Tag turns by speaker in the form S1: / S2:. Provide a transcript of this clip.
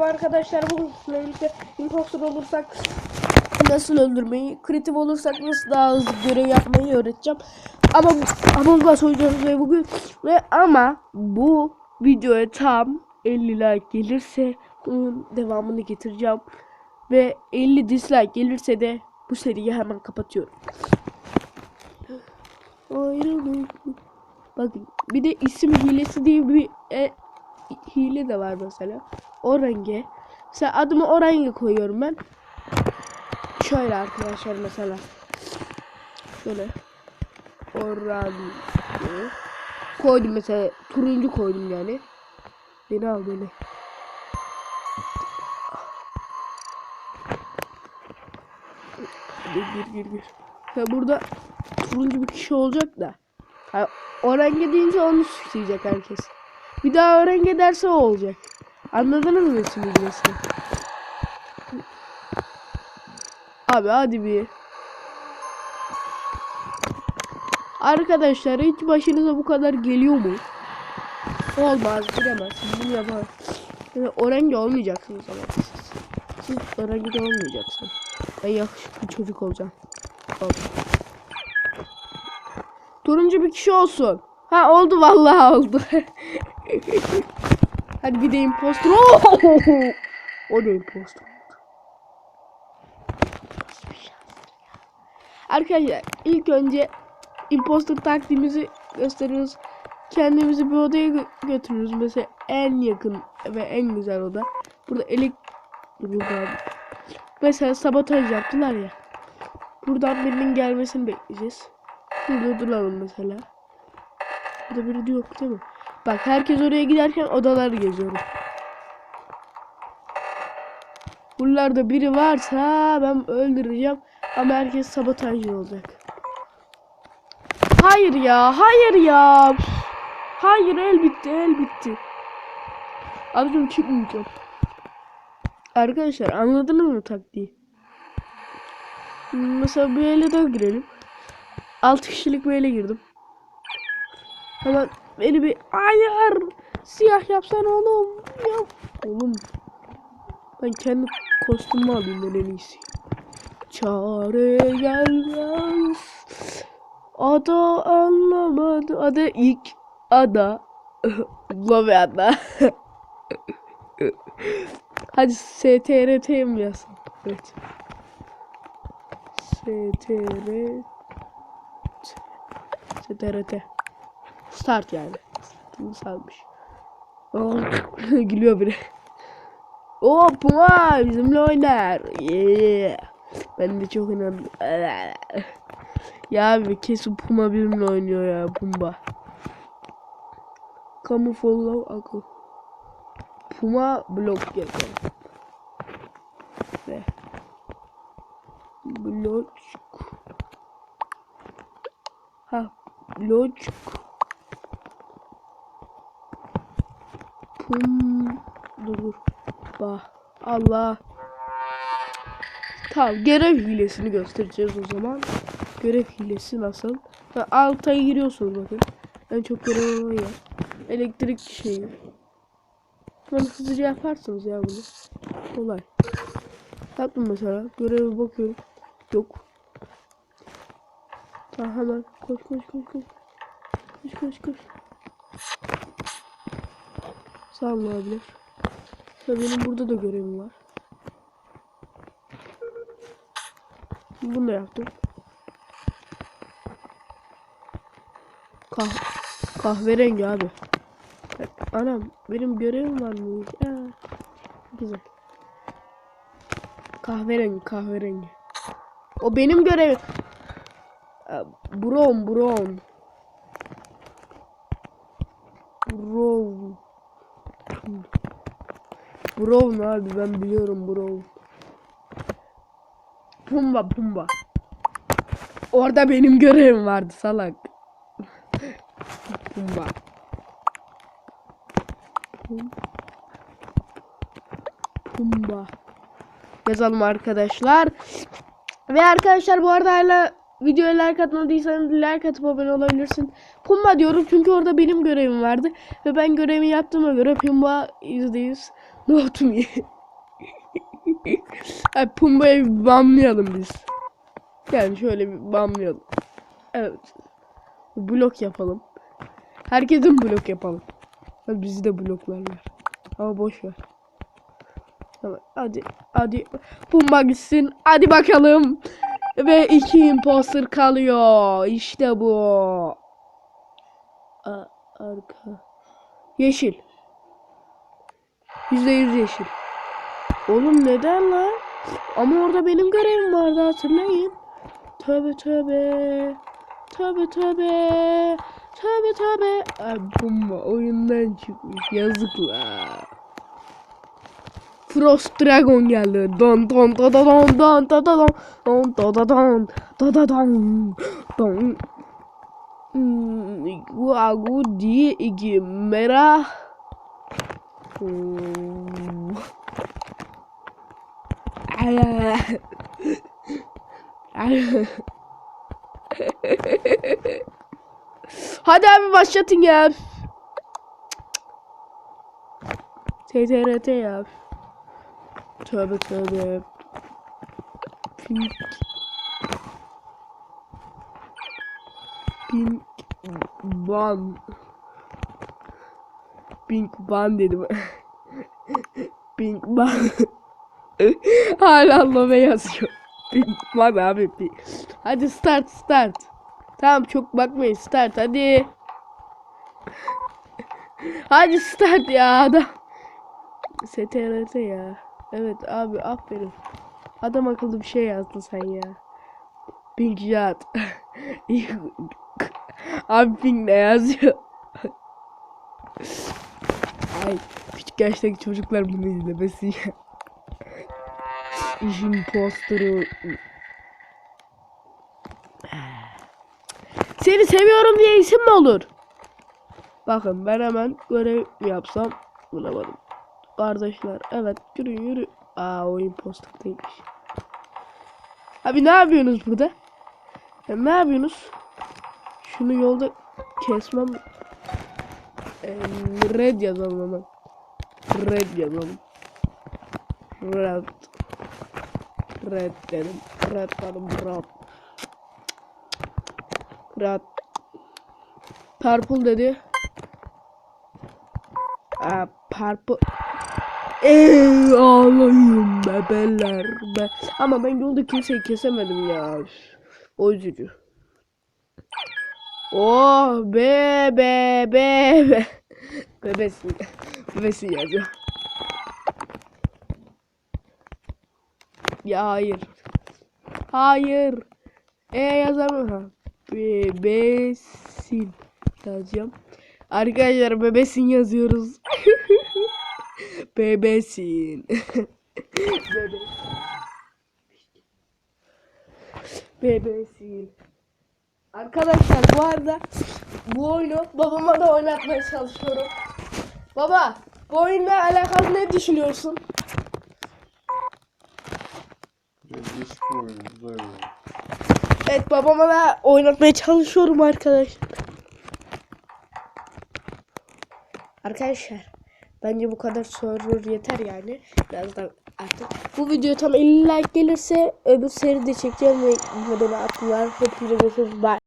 S1: Arkadaşlar bugün sizinle birlikte imposter olursak nasıl öldürmeyi, kritik olursak nasıl daha hızlı görev yapmayı öğreteceğim. Ama Among Us oynayacağız ve bugün ve ama bu videoya tam 50 like gelirse bunun devamını getireceğim. Ve 50 dislike gelirse de bu seriyi hemen kapatıyorum. Ayrılık. Bakın bir de isim hilesi diye bir e, hile de var mesela. O renge. Mesela adımı o renge koyuyorum ben. Şöyle arkadaşlar mesela. Şöyle. Orange. Koydum mesela. Turuncu koydum yani. Beni al beni. Gir gir gir gir. Ya burada turuncu bir kişi olacak da. Ha, o renge deyince onu suçlayacak herkes. Bir daha o renge derse o olacak. Anladınız mı şimdi burasını? Abi hadi bir. Arkadaşlar hiç başınıza bu kadar geliyor mu? Olmaz bilemezsiniz bunu yapar. Yani o rengi olmayacaksınız ama siz. Siz o rengi olmayacaksınız. Ben yakışıklı çocuk olacağım. Oldu. Turuncu bir kişi olsun. Ha oldu vallahi oldu. Hadi bir de impostor. O da impostor. Arkadaşlar ilk önce impostor taktiğimizi gösteriyoruz. Kendimizi bir odaya gö- götürürüz. Mesela en yakın ve en güzel oda. Burada elektrik var. Mesela sabotaj yaptılar ya. Buradan birinin gelmesini bekleyeceğiz. Burada duralım mesela. Burada biri yok değil mi? Bak herkes oraya giderken odalar geziyorum. Buralarda biri varsa ben öldüreceğim. Ama herkes sabotajcı olacak. Hayır ya, hayır ya. Hayır el bitti, el bitti. Abicim çıkmayacağım. Arkadaşlar anladınız mı taktiği? Mesela ele daha girelim. 6 kişilik bir ele girdim. Hemen beni bir hayır siyah yapsana oğlum. Ya. Oğlum ben kendi kostümümü alayım ben en iyisi. Çare gelmez. Ada anlamadı. Ada ilk ada. Love ada. Hadi STRT mi yazsın? Evet. STR STRT Start yani. Startını salmış. Gülüyor biri. O Puma bizimle oynar. Yeah. Ben de çok inandım. ya abi kesin Puma bizimle oynuyor ya Pumba. Camouflage akıl. Puma blok yapalım. Ve blok ha blok pum dur dur bah Allah tamam görev hilesini göstereceğiz o zaman görev hilesi nasıl ha, alta giriyorsunuz bakın en çok görev var ya elektrik şeyi Böyle hızlıca yaparsınız ya bunu. Kolay. Yaptım mesela. Göreve bakıyorum. Yok. Tamam hemen. Koş koş koş koş. Koş koş koş. Sağ abiler. Ya benim burada da görevim var. Bunu da yaptım. Kah kahverengi abi. Anam benim görevim var mı? Ya, güzel. Kahverengi kahverengi. O benim görevim. Brown brown. Brown. Brown abi ben biliyorum brown. Pumba pumba. Orada benim görevim vardı salak. Pumba. Pumba. Yazalım arkadaşlar. Ve arkadaşlar bu arada hala videoya like atmadıysanız like atıp abone olabilirsin. Pumba diyorum çünkü orada benim görevim vardı. Ve ben görevimi yaptığıma göre Pumba %100 Not me. Ay Pumba'yı bir banlayalım biz. Yani şöyle bir banlayalım. Evet. Blok yapalım. Herkesin blok yapalım. Hadi bizi de bloklarlar. Ama boş ver. Tamam hadi hadi Pumba gitsin. Hadi bakalım. Ve iki imposter kalıyor. İşte bu. A arka. Yeşil. Yüzde yüz yeşil. Oğlum neden lan? Ama orada benim görevim vardı hatırlayın. Tövbe tövbe. Tövbe tövbe. Tövbe tövbe. Ay bomba oyundan çıkmış. Yazıklar. Frost Dragon geldi. Don don da da don don da da don don da da don da da don don. Hmm, Wagu di igi merah. Hmm. Hadi abi başlatın ya. TTRT ya. Tövbe tövbe. Pink. Pink Ban. Pink Ban dedim. Pink Ban. Hala lobe yazıyor. Pink Ban abi. Pink. Hadi start start. Tamam çok bakmayın start hadi. Hadi start ya adam. STRT ya. Evet abi aferin. Adam akıllı bir şey yazdın sen ya. Jad. abi Pink ne yazıyor? Ay küçük yaştaki çocuklar bunu izlemesin ya. İşin posterı. Seni seviyorum diye isim mi olur? Bakın ben hemen görev yapsam bulamadım. Kardeşler evet yürü yürü. Aa postuk değilmiş. Abi ne yapıyorsunuz burada? Ya, ne yapıyorsunuz? Şunu yolda kesmem. Ee, red yazalım hemen. Red yazalım. Red. Red dedim. Red dedim. Red. Red. Purple dedi. Aa, purple. Ey ağlayın bebeler be. Ama ben yolda kimseyi kesemedim ya. O üzücü. Oh be be be be. Bebesin. Bebesin yazıyor. Ya hayır. Hayır. E yazamıyorum. Bebesin yazacağım. Arkadaşlar bebesin yazıyoruz. bebesin. Bebe. Bebesin. Arkadaşlar bu arada bu oyunu babama da oynatmaya çalışıyorum. Baba bu oyunla alakalı ne düşünüyorsun? Evet babama da oynatmaya çalışıyorum arkadaşlar. Arkadaşlar bence bu kadar server yeter yani. Birazdan artık. Bu video tam 50 like gelirse öbür seri de çekeceğim ve modeli attılar. Hepinize görüşürüz. Bye.